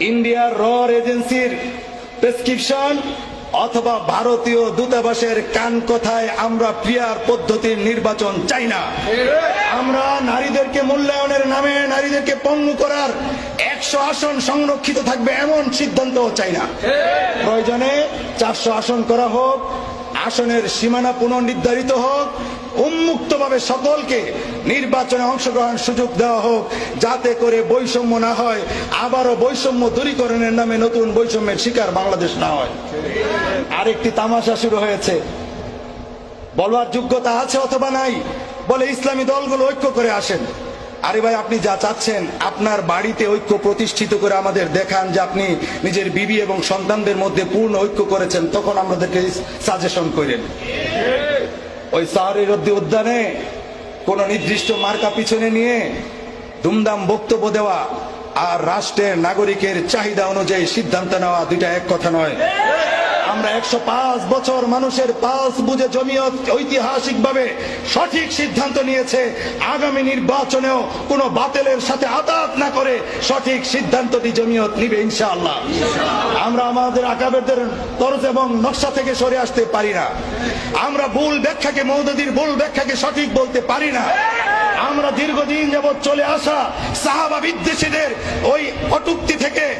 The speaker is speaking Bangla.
ইন্ডিয়ার রর এজেন্সির প্রেসক্রিপশন অথবা ভারতীয় দূতাবাসের কান কথায় আমরা প্রিয়ার পদ্ধতির নির্বাচন চাই না। আমরা নারীদেরকে মূল্যায়নের নামে নারীদেরকে পঙ্গু করার একশো আসন সংরক্ষিত থাকবে এমন সিদ্ধান্ত চাই না। প্রয়োজনে চারশো আসন করা হোক, আসনের সীমানা পুনর্নির্ধারিত হোক উন্মুক্তভাবে সকলকে নির্বাচনে অংশগ্রহণ সুযোগ দেওয়া হোক, যাতে করে বৈষম্য না হয়, আবারও বৈষম্য দূরীকরণের নামে নতুন বৈষম্যের শিকার বাংলাদেশ না হয়। আরেকটি তামাশা শুরু হয়েছে। বলবার যোগ্যতা আছে অথবা নাই, বলে ইসলামী দলগুলো ঐক্য করে আসেন। আরে ভাই, আপনি যা চাচ্ছেন, আপনার বাড়িতে ঐক্য প্রতিষ্ঠিত করে আমাদের দেখান যে আপনি নিজের বিবি এবং সন্তানদের মধ্যে পূর্ণ ঐক্য করেছেন, তখন আমাদেরকে সাজেশন করেন। ওই সাহারের উদ্যানে কোন নির্দিষ্ট মার্কা পিছনে নিয়ে ধুমধাম বক্তব্য দেওয়া আর রাষ্ট্রের নাগরিকের চাহিদা অনুযায়ী সিদ্ধান্ত নেওয়া দুইটা এক কথা নয়। আমরা একশো পাঁচ বছর মানুষের পালস বুঝে জমিয়ত ঐতিহাসিক ভাবে সঠিক সিদ্ধান্ত নিয়েছে। আগামী নির্বাচনেও কোনো বাতিলের সাথে আতাত না করে সঠিক সিদ্ধান্তটি জমিয়ত নিবে ইনশাআল্লাহ। আমরা আমাদের আকাবেদের তরজ এবং নকশা থেকে সরে আসতে পারি না। আমরা ভুল ব্যাখ্যাকে, মৌদুদির ভুল ব্যাখ্যাকে সঠিক বলতে পারি না। আমরা দীর্ঘদিন যাবৎ চলে আসা সাহাবা বিদ্বেষীদের ওই অটুক্তি থেকে